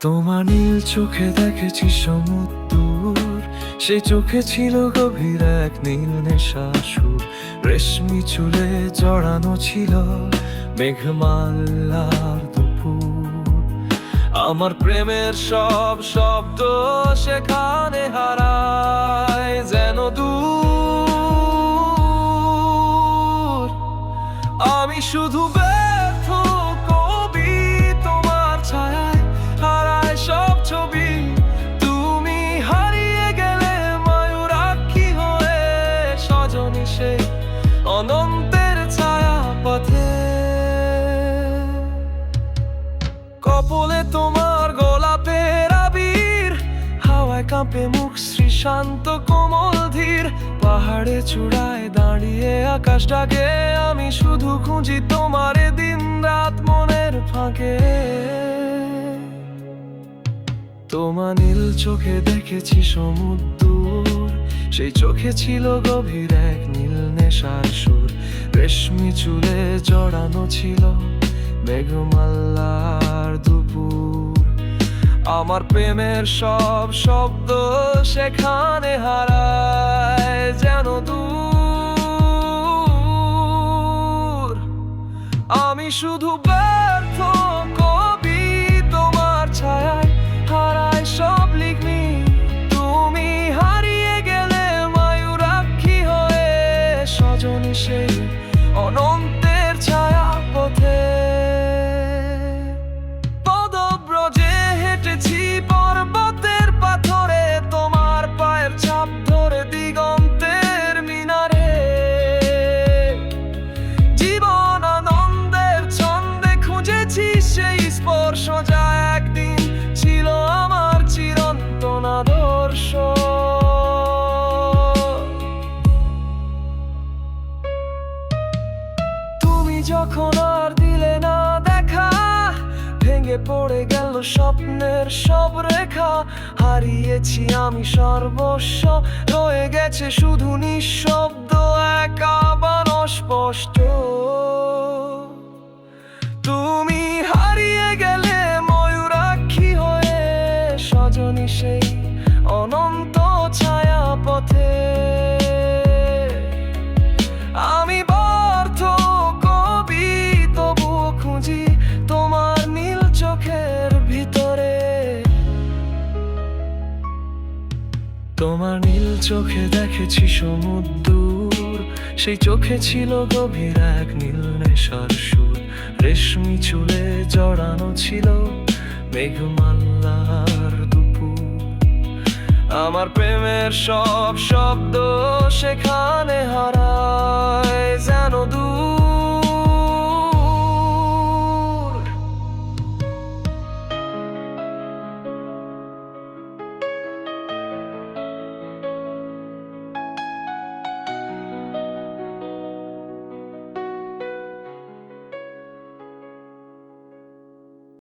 তোমার নীল চোখে দেখেছি সমুদ্র সে চোখে ছিল গভীর এক নীল নেশা সুর। রেশমি চুলে জড়ানো ছিল মেঘমাল্লার দুপুর। আমার প্রেমের সব শব্দ সেখানে হারা আমি শুধু কাঁপে মুখ শ্রী শান্ত কোমল ধীর, পাহাড়ে চূড়ায় দাঁড়িয়ে আকাশটাকে আমি শুধু খুঁজি তোমার দিন রাত মনের ফাঁকে। তোমার নীল চোখে দেখেছি সমুদ্র সেই চোখে ছিল গভীর এক নীল নেশার সুর। রেশমি চুলে জড়ানো ছিল মেঘমাল্লার দুপুর। আমার প্রেমের সব শব্দ সেখানে হারায় যেন দূর। আমি শুধু ব্যর্থ কবি তোমার ছায়ায়। হারায় সব লিখনি, তুমি হারিয়ে গেলে ময়ূরাক্ষী হয়ে সজনী সেই অনন্তের সেই স্পর্শ যা একদিন ছিল আমার চিরন্তন আদর্শ। তুমি যখন আর দিলে না দেখা, ভেঙে পড়ে গেল স্বপ্নের সব রেখা। হারিয়েছি আমি সর্বস্ব, রয়ে গেছে শুধু নিঃশব্দ, একা বানো স্পষ্ট তোমার নীল চোখে দেখেছি সমুদ্র সেই চোখে ছিল গভীর এক নীল নেশার সুর। রেশমি চুলে জড়ানো ছিল মেঘমাল্লার দুপুর। আমার প্রেমের সব শব্দ সেখানে